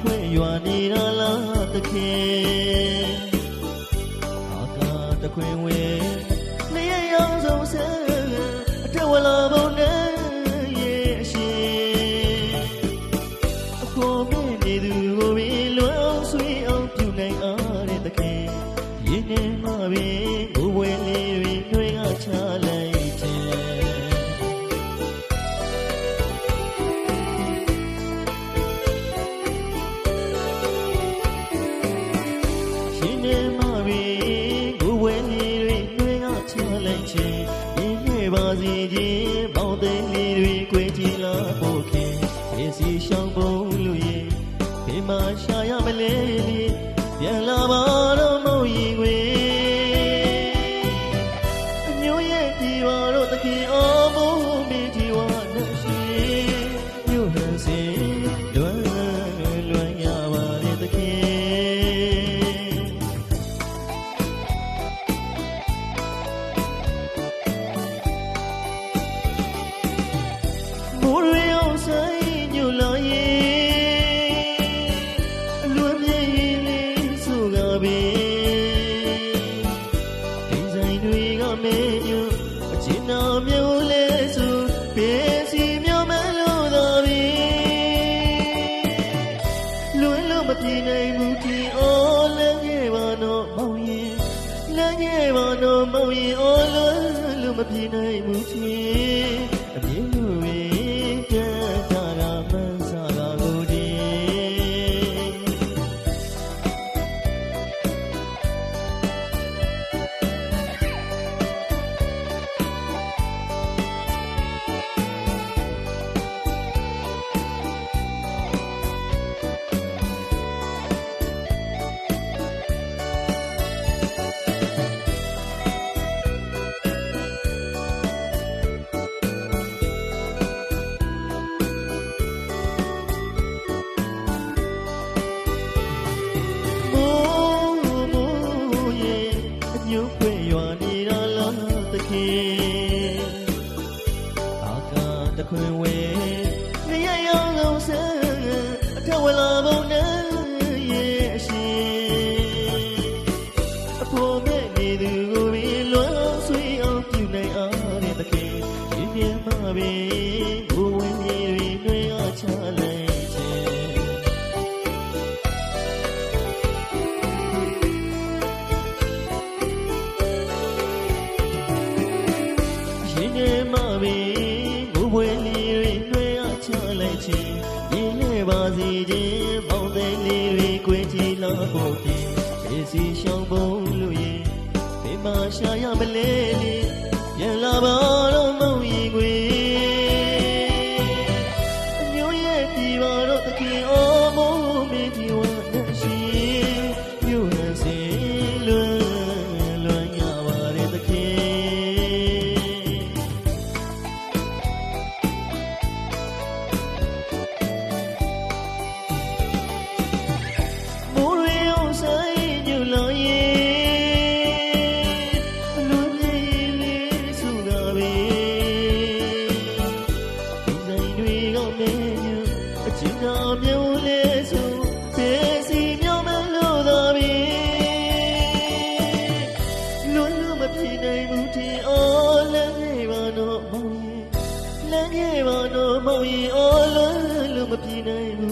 ဖွင့်ရွာနေတော့လားတခင်အာကာတခွင်ဝဲနေရောင်ဆုံးဆဲအထဝလာဘ ပါစေခြင်းပေါင်းသိလေးတွေကိုကြည်လာဖို့ လမ်းခဲ့ပါတော့မောင်ရင်အော်လွင်လို့မပြေနိုင်ဘူးချင်အမြင်လို့ရင် ရွာနေတာလားသခင်အာကာတခွင်ဝဲနေရရောင်းလုံးဆန်းအထက်ဝလာဘုံနဲ့ရဲ့အရှင်အဖို့မဲ့နေသူကိုပင်လွမ်းဆွေးအောင်ပြုနိုင်အားတဲ့သခင်ရင်းမြမှာပင် ပါစေခြင်းပေါင်းသိလေးတွေကိုကြည်လာဖို့ဖြင့်ဒီစီရှောင်းပုံလို့ရင်ဒီမှာရှာရမလဲလေပြန်လာပါ လည်းပြေမတော်မောင်ရီအော်လုံးလူမပြေနိုင်